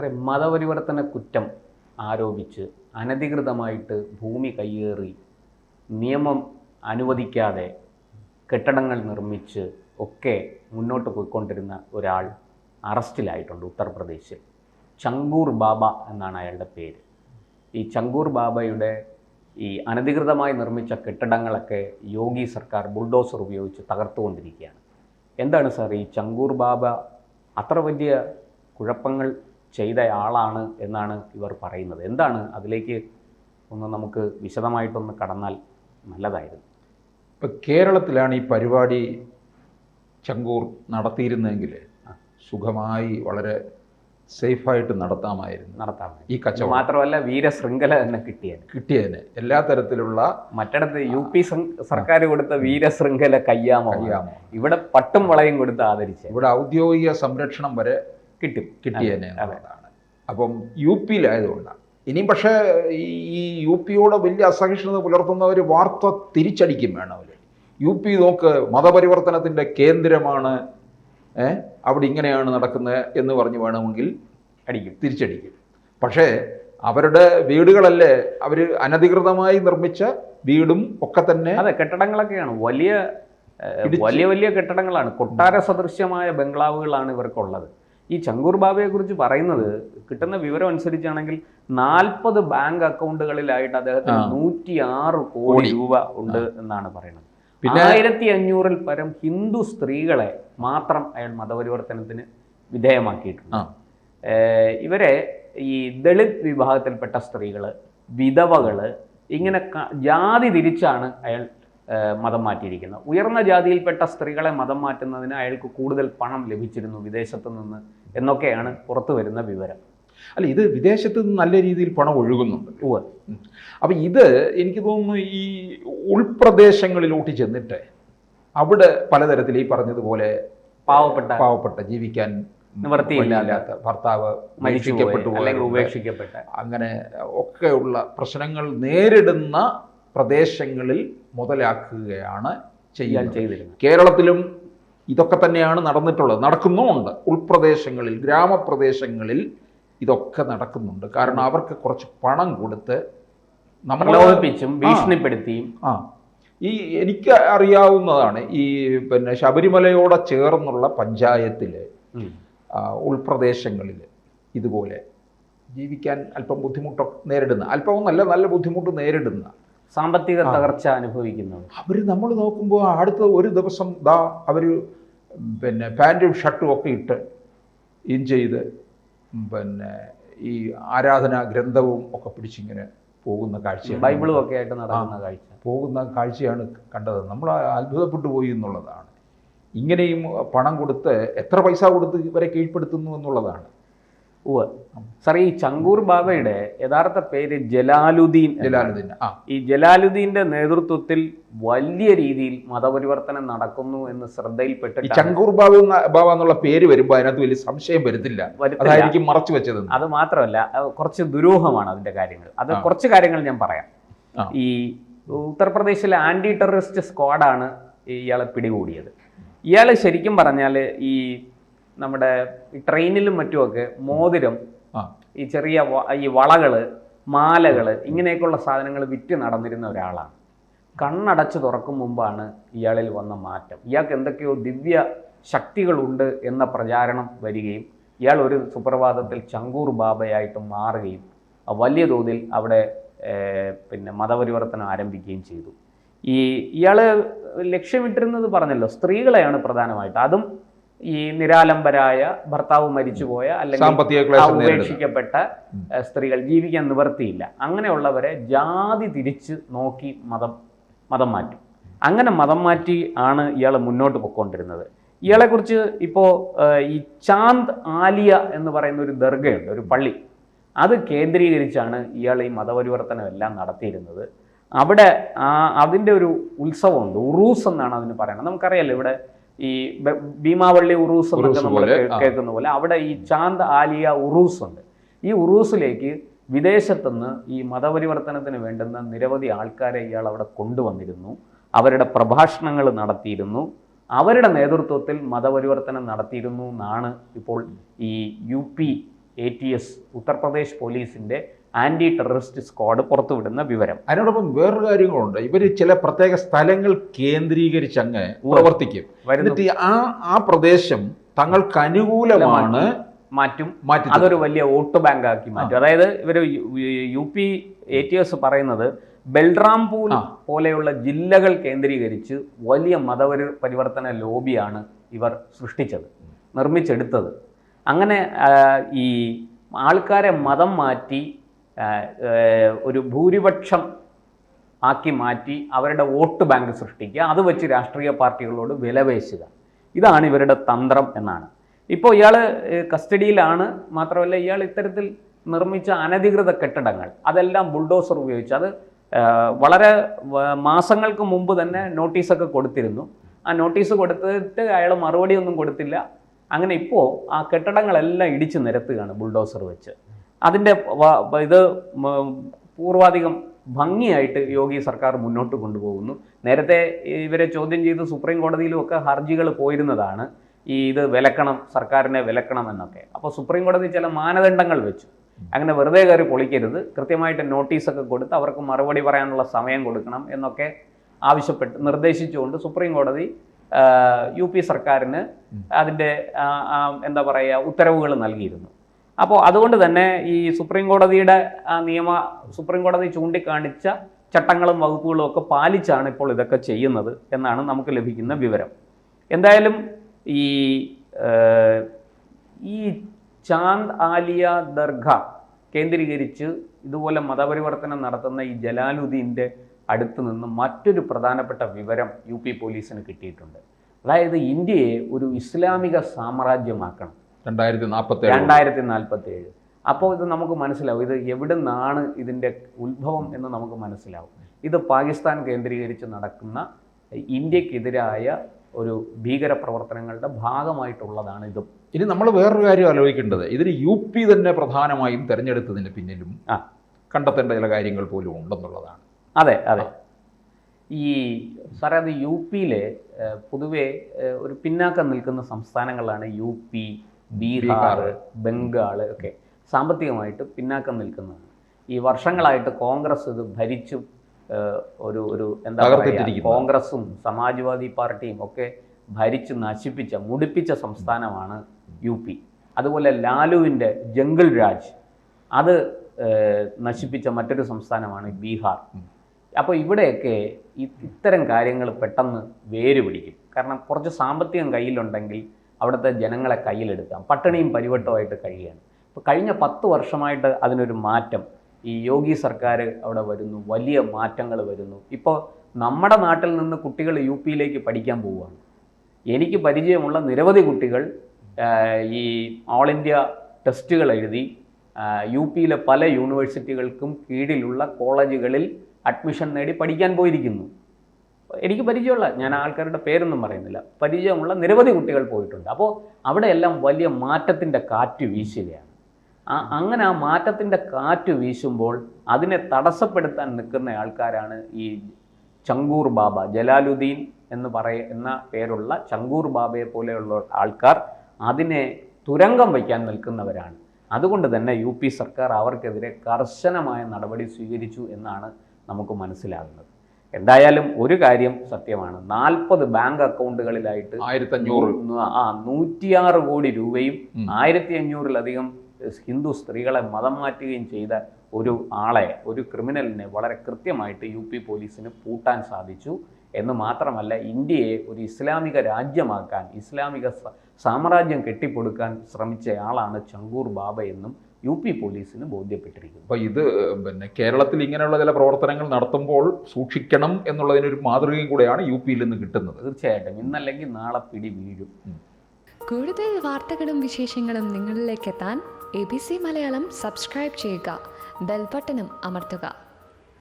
സാറേ മതപരിവർത്തന കുറ്റം ആരോപിച്ച് അനധികൃതമായിട്ട് ഭൂമി കയ്യേറി നിയമം അനുവദിക്കാതെ കെട്ടിടങ്ങൾ നിർമ്മിച്ച് ഒക്കെ മുന്നോട്ട് പോയിക്കൊണ്ടിരുന്ന ഒരാൾ അറസ്റ്റിലായിട്ടുണ്ട് ഉത്തർപ്രദേശിൽ. ചങ്കൂർ ബാബ എന്നാണ് അയാളുടെ പേര്. ഈ ചങ്കൂർ ബാബയുടെ ഈ അനധികൃതമായി നിർമ്മിച്ച കെട്ടിടങ്ങളൊക്കെ യോഗി സർക്കാർ ബുൾഡോസർ ഉപയോഗിച്ച് തകർത്തുകൊണ്ടിരിക്കുകയാണ്. എന്താണ് സാർ ഈ ചങ്കൂർ ബാബ അത്ര വലിയ കുഴപ്പങ്ങൾ ചെയ്ത ആളാണ് എന്നാണ് ഇവർ പറയുന്നത്. എന്താണ് അതിലേക്ക് ഒന്ന് നമുക്ക് വിശദമായിട്ടൊന്ന് കടന്നാൽ നല്ലതായിരുന്നു. ഇപ്പം കേരളത്തിലാണ് ഈ പരിപാടി ചങ്കൂർ നടത്തിയിരുന്നെങ്കിൽ സുഖമായി വളരെ സേഫായിട്ട് നടത്താമായിരുന്നു. നടത്താം ഈ കച്ചവടം. മാത്രമല്ല വീരശൃംഖല തന്നെ കിട്ടിയത് കിട്ടിയതിന് എല്ലാ തരത്തിലുള്ള മറ്റിടത്ത് യു പി സർക്കാർ കൊടുത്ത വീരശൃംഖല കയ്യാമോ? കയ്യാമോ. ഇവിടെ പട്ടും വളയും കൊടുത്ത് ആദരിച്ചു. ഇവിടെ ഔദ്യോഗിക സംരക്ഷണം വരെ കിട്ടും കിട്ടിയതിന് എന്നുള്ളതാണ്. അപ്പം യു പിയിലായതുകൊണ്ടാണ്. ഇനിയും പക്ഷേ ഈ ഈ യു പിയോട് വലിയ അസഹിഷ്ണുത പുലർത്തുന്നവർ വാർത്ത തിരിച്ചടിക്കും വേണം അവർ യു പി നോക്ക് മതപരിവർത്തനത്തിന്റെ കേന്ദ്രമാണ് അവിടെ ഇങ്ങനെയാണ് നടക്കുന്നത് എന്ന് പറഞ്ഞ് വേണമെങ്കിൽ അടിക്കും. തിരിച്ചടിക്കും. പക്ഷേ അവരുടെ വീടുകളല്ലേ അവർ അനധികൃതമായി നിർമ്മിച്ച വീടും ഒക്കെ തന്നെ അതെ കെട്ടിടങ്ങളൊക്കെയാണ്. വലിയ വലിയ വലിയ കെട്ടിടങ്ങളാണ്. കൊട്ടാര സദൃശ്യമായ ബംഗ്ലാവുകളാണ് ഇവർക്കുള്ളത്. ഈ ചങ്കൂർ ബാബയെ കുറിച്ച് പറയുന്നത് കിട്ടുന്ന വിവരം അനുസരിച്ചാണെങ്കിൽ നാൽപ്പത് ബാങ്ക് അക്കൗണ്ടുകളിലായിട്ട് അദ്ദേഹത്തിന്. നൂറ്റി ആറ് കോടി. രൂപ ഉണ്ട് എന്നാണ് പറയുന്നത് പിന്നെ- ആയിരത്തി അഞ്ഞൂറിൽ പരം ഹിന്ദു സ്ത്രീകളെ മാത്രം അയാൾ മതപരിവർത്തനത്തിന് വിധേയമാക്കിയിട്ടുണ്ട് ഇവരെ ഈ ദളിത് വിഭാഗത്തിൽപ്പെട്ട സ്ത്രീകൾ വിധവകൾ ഇങ്ങനെ ജാതി തിരിച്ചാണ് അയാൾ മതം മാറ്റിയിരിക്കുന്നത് ഉയർന്ന ജാതിയിൽപ്പെട്ട സ്ത്രീകളെ മതം മാറ്റുന്നതിന് അയാൾക്ക് കൂടുതൽ പണം ലഭിച്ചിരുന്നു വിദേശത്ത് നിന്ന് എന്നൊക്കെയാണ് പുറത്തു വരുന്ന വിവരം. അല്ല ഇത് വിദേശത്ത് നിന്ന് നല്ല രീതിയിൽ പണം ഒഴുകുന്നുണ്ട്. ഓ അപ്പം ഇത് എനിക്ക് തോന്നുന്നു ഈ ഉൾപ്രദേശങ്ങളിലോട്ട് ചെന്നിട്ട് അവിടെ പലതരത്തിൽ ഈ പറഞ്ഞതുപോലെ പാവപ്പെട്ട പാവപ്പെട്ട ജീവിക്കാൻ നിവർത്തിയില്ലാത്ത ഭർത്താവ് മരിച്ചിക്കപ്പെട്ടു ഉപേക്ഷിക്കപ്പെട്ടു. ഉപേക്ഷിക്കപ്പെട്ട. അങ്ങനെ ഒക്കെയുള്ള പ്രശ്നങ്ങൾ നേരിടുന്ന പ്രദേശങ്ങളിൽ മുതലാക്കുകയാണ് ചെയ്യാൻ ചെയ്തിരുന്നത് കേരളത്തിലും ഇതൊക്കെ തന്നെയാണ് നടന്നിട്ടുള്ളത്. നടക്കുന്നുമുണ്ട്. ഉൾപ്രദേശങ്ങളിൽ ഗ്രാമപ്രദേശങ്ങളിൽ ഇതൊക്കെ നടക്കുന്നുണ്ട്. കാരണം അവർക്ക് കുറച്ച് പണം കൊടുത്ത് നമ്മൾ പ്രലോഭിപ്പിച്ചും ഭീഷണിപ്പെടുത്തിയും. ആ. ഈ എനിക്ക് അറിയാവുന്നതാണ് ഈ പിന്നെ ശബരിമലയോടെ ചേർന്നുള്ള പഞ്ചായത്തിലെ ഉൾപ്രദേശങ്ങളിൽ ഇതുപോലെ ജീവിക്കാൻ അല്പം ബുദ്ധിമുട്ടൊക്കെ നേരിടുന്ന അല്പമൊന്നല്ല നല്ല ബുദ്ധിമുട്ട് നേരിടുന്ന സാമ്പത്തിക. തകർച്ച അനുഭവിക്കുന്നത്. അവർ നമ്മൾ നോക്കുമ്പോൾ അടുത്ത ഒരു ദിവസം ദാ അവർ പിന്നെ പാന്റും ഷർട്ടും ഒക്കെ ഇട്ട് ഇൻ ചെയ്ത് പിന്നെ ഈ ആരാധനാ ഗ്രന്ഥവും ഒക്കെ പിടിച്ചിങ്ങനെ പോകുന്ന കാഴ്ച ബൈബിളും ഒക്കെ ആയിട്ട് നടക്കുന്ന കാഴ്ച. പോകുന്ന കാഴ്ചയാണ് കണ്ടത്. നമ്മൾ അത്ഭുതപ്പെട്ടു പോയി എന്നുള്ളതാണ്. ഇങ്ങനെയും പണം കൊടുത്ത് എത്ര പൈസ കൊടുത്ത് ഇവരെ കീഴ്പ്പെടുത്തുന്നു എന്നുള്ളതാണ്. ഉവ്വ്. സാർ ഈ ചങ്കൂർ ബാബയുടെ യഥാർത്ഥ പേര് ജലാലുദ്ദീൻ. ജലാലുദ്ദീൻ ഈ ജലാലുദ്ദീന്റെ നേതൃത്വത്തിൽ വലിയ രീതിയിൽ മതപരിവർത്തനം നടക്കുന്നു എന്ന് ശ്രദ്ധയിൽപ്പെട്ട് ചങ്കൂർ ബാബ ബാബ എന്നുള്ള പേര് വരുമ്പോൾ അതിനകത്ത് വലിയ സംശയം വരുത്തില്ല. അതായിരിക്കും മറച്ചു വെച്ചത്. അത് മാത്രമല്ല കുറച്ച് ദുരൂഹമാണ് അതിന്റെ കാര്യങ്ങൾ. അത് കുറച്ച് കാര്യങ്ങൾ ഞാൻ പറയാം. ഈ ഉത്തർപ്രദേശിലെ ആന്റി ടെററിസ്റ്റ് സ്ക്വാഡാണ് ഇയാളെ പിടികൂടിയത്. ഇയാൾ ശരിക്കും പറഞ്ഞാൽ ഈ നമ്മുടെ ഈ ട്രെയിനിലും മറ്റുമൊക്കെ മോതിരം ഈ ചെറിയ ഈ വളകൾ മാലകൾ ഇങ്ങനെയൊക്കെയുള്ള സാധനങ്ങൾ വിറ്റ് നടന്നിരുന്ന ഒരാളാണ്. കണ്ണടച്ച് തുറക്കും മുമ്പാണ് ഇയാളിൽ വന്ന മാറ്റം. ഇയാൾക്ക് എന്തൊക്കെയോ ദിവ്യ ശക്തികളുണ്ട് എന്ന പ്രചാരണം വരികയും ഇയാൾ ഒരു സുപ്രഭാതത്തിൽ ചങ്കൂർ ബാബയായിട്ട് മാറുകയും വലിയ തോതിൽ അവിടെ പിന്നെ മതപരിവർത്തനം ആരംഭിക്കുകയും ചെയ്തു. ഈ ഇയാൾ ലക്ഷ്യമിട്ടിരുന്നത് പറഞ്ഞല്ലോ സ്ത്രീകളെയാണ് പ്രധാനമായിട്ട്. അതും ഈ നിരാലംബരായ ഭർത്താവ് മരിച്ചുപോയ അല്ലെങ്കിൽ ഉപേക്ഷിക്കപ്പെട്ട സ്ത്രീകൾ ജീവിക്കാൻ നിവർത്തിയില്ല. അങ്ങനെയുള്ളവരെ ജാതി തിരിച്ച് നോക്കി മതം മതം മാറ്റും. അങ്ങനെ മതം മാറ്റി ആണ് ഇയാൾ മുന്നോട്ട് പൊയ്ക്കൊണ്ടിരുന്നത്. ഇയാളെക്കുറിച്ച് ഇപ്പോൾ ഈ ചാന്ദ് ആലിയ എന്ന് പറയുന്ന ഒരു ദർഗയുണ്ട് ഒരു പള്ളി. അത് കേന്ദ്രീകരിച്ചാണ് ഇയാൾ ഈ മതപരിവർത്തനം എല്ലാം നടത്തിയിരുന്നത്. അവിടെ ആ അതിന്റെ ഒരു ഉത്സവമുണ്ട് ഉറൂസ് എന്നാണ് അതിന് പറയുന്നത്. നമുക്കറിയാലോ ഇവിടെ ഈ ഭീമാവള്ളി ഉറൂസ് എന്നൊക്കെ നമ്മൾ. കേൾക്കുന്ന പോലെ അവിടെ ഈ ചാന്ത് ആലിയ ഉറൂസ് ഉണ്ട്. ഈ ഉറൂസിലേക്ക് വിദേശത്തുനിന്ന് ഈ മതപരിവർത്തനത്തിന് വേണ്ടുന്ന നിരവധി ആൾക്കാരെ ഇയാൾ അവിടെ കൊണ്ടുവന്നിരുന്നു. അവരുടെ പ്രഭാഷണങ്ങൾ നടത്തിയിരുന്നു. അവരുടെ നേതൃത്വത്തിൽ മതപരിവർത്തനം നടത്തിയിരുന്നു എന്നാണ് ഇപ്പോൾ ഈ U P A T S Uttar Pradesh പോലീസിന്റെ ആന്റി ടെററിസ്റ്റ് സ്ക്വാഡ് പുറത്തുവിടുന്ന വിവരം. അതിനോടൊപ്പം വേറൊരു കാര്യങ്ങളുണ്ട്. ഇവർ ചില പ്രത്യേക സ്ഥലങ്ങൾ കേന്ദ്രീകരിച്ച് അങ്ങ് പ്രവർത്തിക്കും. എന്നിട്ട് ആ ആ പ്രദേശം തങ്ങൾക്ക് അനുകൂലമാണ് മാറ്റും. മാറ്റും അതൊരു വലിയ വോട്ട് ബാങ്ക് ആക്കി മാറ്റും. അതായത് ഇവർ U P A T S പറയുന്നത് ബൽറാംപൂർ പോലെയുള്ള ജില്ലകൾ കേന്ദ്രീകരിച്ച് വലിയ മതപരി പരിവർത്തന ലോബിയാണ് ഇവർ സൃഷ്ടിച്ചത് നിർമ്മിച്ചെടുത്തത്. അങ്ങനെ ഈ ആൾക്കാരെ മതം മാറ്റി ഒരു ഭൂരിപക്ഷം ആക്കി മാറ്റി അവരുടെ വോട്ട് ബാങ്ക് സൃഷ്ടിക്കുക അത് വെച്ച് രാഷ്ട്രീയ പാർട്ടികളോട് വിലപേശുക. ഇതാണ് ഇവരുടെ തന്ത്രം എന്നാണ്. ഇപ്പോൾ ഇയാൾ കസ്റ്റഡിയിലാണ് മാത്രമല്ല ഇയാൾ ഇത്തരത്തിൽ നിർമ്മിച്ച അനധികൃത കെട്ടിടങ്ങൾ അതെല്ലാം ബുൾഡോസർ ഉപയോഗിച്ച് അത് വളരെ മാസങ്ങൾക്ക് മുമ്പ് തന്നെ നോട്ടീസൊക്കെ കൊടുത്തിരുന്നു. ആ നോട്ടീസ് കൊടുത്തിട്ട് അയാൾ മറുപടി ഒന്നും കൊടുത്തില്ല. അങ്ങനെ ഇപ്പോൾ ആ കെട്ടിടങ്ങളെല്ലാം ഇടിച്ച് നിരത്തുകയാണ് ബുൾഡോസർ വെച്ച്. അതിന്റെ ഇത് പൂർവാധികം ഭംഗിയായിട്ട് യോഗി സർക്കാർ മുന്നോട്ട് കൊണ്ടുപോകുന്നു. നേരത്തെ ഇവരെ ചോദ്യം ചെയ്ത് സുപ്രീം കോടതിയിലും ഒക്കെ ഹർജികൾ പോയിരുന്നതാണ് ഈ ഇത് വിലക്കണം സർക്കാരിനെ വിലക്കണം എന്നൊക്കെ. അപ്പോൾ സുപ്രീം കോടതി ചില മാനദണ്ഡങ്ങൾ വെച്ചു. അങ്ങനെ വെറുതെ കയറി പൊളിക്കരുത്. കൃത്യമായിട്ട് നോട്ടീസൊക്കെ കൊടുത്ത് അവർക്ക് മറുപടി പറയാനുള്ള സമയം കൊടുക്കണം എന്നൊക്കെ ആവശ്യപ്പെട്ട് നിർദ്ദേശിച്ചുകൊണ്ട് സുപ്രീം കോടതി യു പി സർക്കാരിന് അതിന്റെ എന്താ പറയുക ഉത്തരവുകൾ നൽകിയിരുന്നു. അപ്പോൾ അതുകൊണ്ട് തന്നെ ഈ സുപ്രീം കോടതിയുടെ നിയമ സുപ്രീം കോടതി ചൂണ്ടിക്കാണിച്ച ചട്ടങ്ങളും വകുപ്പുകളും ഒക്കെ പാലിച്ചാണ് ഇപ്പോൾ ഇതൊക്കെ ചെയ്യുന്നത് എന്നാണ് നമുക്ക് ലഭിക്കുന്ന വിവരം. എന്തായാലും ഈ ഈ ചാന്ദ് ആലിയ ദർഗ കേന്ദ്രീകരിച്ച് ഇതുപോലെ മതപരിവർത്തനം നടത്തുന്ന ഈ ജലാലുദ്ദീന്റെ അടുത്ത് നിന്ന് മറ്റൊരു പ്രധാനപ്പെട്ട വിവരം യു പി പോലീസിന് കിട്ടിയിട്ടുണ്ട്. അതായത് ഇന്ത്യയെ ഒരു ഇസ്ലാമിക സാമ്രാജ്യമാക്കണം. രണ്ടായിരത്തി നാൽപ്പത്തി രണ്ടായിരത്തി നാൽപ്പത്തി ഏഴ് അപ്പോൾ ഇത് നമുക്ക് മനസ്സിലാവും. ഇത് എവിടെ നിന്നാണ് ഇതിന്റെ ഉത്ഭവം എന്ന് നമുക്ക് മനസ്സിലാവും. ഇത് പാകിസ്ഥാൻ കേന്ദ്രീകരിച്ച് നടക്കുന്ന ഇന്ത്യക്കെതിരായ ഒരു ഭീകര പ്രവർത്തനങ്ങളുടെ ഭാഗമായിട്ടുള്ളതാണ് ഇതും. ഇനി നമ്മൾ വേറൊരു കാര്യം ആലോചിക്കേണ്ടത്. ഇതിന് യു പി തന്നെ പ്രധാനമായും തിരഞ്ഞെടുത്തതിന് പിന്നിലും ആ. കണ്ടെത്തേണ്ട ചില കാര്യങ്ങൾ പോലും ഉണ്ടെന്നുള്ളതാണ്. അതെ അതെ. ഈ സാറേ അത് യു പിയിലെ പൊതുവെ ഒരു പിന്നാക്കം നിൽക്കുന്ന സംസ്ഥാനങ്ങളാണ് യു പി ബീഹാർ ബംഗാൾ ഒക്കെ സാമ്പത്തികമായിട്ട് പിന്നാക്കം നിൽക്കുന്നതാണ്. ഈ വർഷങ്ങളായിട്ട് കോൺഗ്രസ് ഇത് ഭരിച്ചു ഒരു ഒരു എന്താ പറയുക കോൺഗ്രസും സമാജ്വാദി പാർട്ടിയും ഒക്കെ ഭരിച്ച് നശിപ്പിച്ച മുടിപ്പിച്ച സംസ്ഥാനമാണ് യു പി. അതുപോലെ ലാലുവിന്റെ ജംഗിൾ രാജ് അത് നശിപ്പിച്ച മറ്റൊരു സംസ്ഥാനമാണ് ബീഹാർ. അപ്പോൾ ഇവിടെയൊക്കെ ഇത്തരം കാര്യങ്ങൾ പെട്ടെന്ന് വേര് പിടിക്കും കാരണം കുറച്ച് സാമ്പത്തികം കയ്യിലുണ്ടെങ്കിൽ അവിടുത്തെ ജനങ്ങളെ കയ്യിലെടുക്കാം. പട്ടിണിയും പരിവട്ടമായിട്ട് കഴിയുകയാണ്. ഇപ്പോൾ കഴിഞ്ഞ പത്ത് വർഷമായിട്ട് അതിനൊരു മാറ്റം. ഈ യോഗി സർക്കാർ അവിടെ വരുന്നു വലിയ മാറ്റങ്ങൾ വരുന്നു. ഇപ്പോൾ നമ്മുടെ നാട്ടിൽ നിന്ന് കുട്ടികൾ യു പിയിലേക്ക് പഠിക്കാൻ പോവുകയാണ്. എനിക്ക് പരിചയമുള്ള നിരവധി കുട്ടികൾ ഈ ഓൾ ഇന്ത്യ ടെസ്റ്റുകൾ എഴുതി യു പിയിലെ പല യൂണിവേഴ്സിറ്റികൾക്കും കീഴിലുള്ള കോളേജുകളിൽ അഡ്മിഷൻ നേടി പഠിക്കാൻ പോയിരിക്കുന്നു. എനിക്ക് പരിചയമുള്ള ഞാൻ ആൾക്കാരുടെ പേരൊന്നും പറയുന്നില്ല. പരിചയമുള്ള നിരവധി കുട്ടികൾ പോയിട്ടുണ്ട്. അപ്പോൾ അവിടെയെല്ലാം വലിയ മാറ്റത്തിന്റെ കാറ്റ് വീശുകയാണ്. അങ്ങനെ ആ മാറ്റത്തിന്റെ കാറ്റ് വീശുമ്പോൾ അതിനെ തടസ്സപ്പെടുത്താൻ നിൽക്കുന്ന ആൾക്കാരാണ് ഈ ചങ്കൂർ ബാബ ജലാലുദ്ദീൻ എന്ന് പറയുന്ന പേരുള്ള ചങ്കൂർ ബാബയെ പോലെയുള്ള ആൾക്കാർ അതിനെ തുരങ്കം വയ്ക്കാൻ നിൽക്കുന്നവരാണ്. അതുകൊണ്ട് തന്നെ യു സർക്കാർ അവർക്കെതിരെ കർശനമായ നടപടി സ്വീകരിച്ചു എന്നാണ് നമുക്ക് മനസ്സിലാകുന്നത്. എന്തായാലും ഒരു കാര്യം സത്യമാണ്. നാൽപ്പത് ബാങ്ക് അക്കൗണ്ടുകളിലായിട്ട് ആയിരത്തി അഞ്ഞൂറ് നൂ- ആ നൂറ്റിയാറ് കോടി രൂപയും. ആയിരത്തി അഞ്ഞൂറിലധികം ഹിന്ദു സ്ത്രീകളെ മതം മാറ്റുകയും ചെയ്ത ഒരു ആളെ ഒരു ക്രിമിനലിനെ വളരെ കൃത്യമായിട്ട് യു പി പോലീസിന് പൂട്ടാൻ സാധിച്ചു. എന്ന് മാത്രമല്ല ഇന്ത്യയെ ഒരു ഇസ്ലാമിക രാജ്യമാക്കാൻ ഇസ്ലാമിക സാമ്രാജ്യം കെട്ടിപ്പൊടുക്കാൻ ശ്രമിച്ച ആളാണ് ചങ്കൂർ ബാബ എന്നും യു പി പോലീസിന് ബോധ്യപ്പെട്ടിരിക്കുന്നു. അപ്പോൾ ഇത് പിന്നെ കേരളത്തിൽ ഇങ്ങനെയുള്ള ചില പ്രവർത്തനങ്ങൾ നടത്തുമ്പോൾ സൂക്ഷിക്കണം എന്നുള്ളതിനൊരു മാതൃകയും കൂടെയാണ് യു പിയിൽ നിന്ന് കിട്ടുന്നത്. തീർച്ചയായിട്ടും. ഇന്നല്ലെങ്കിൽ നാളെ പിടി വീഴും. കൂടുതൽ വാർത്തകളും വിശേഷങ്ങളും നിങ്ങളിലേക്ക് എത്താൻ A B C Malayalam subscribe ചെയ്യുക. ബെൽബട്ടനും അമർത്തുക.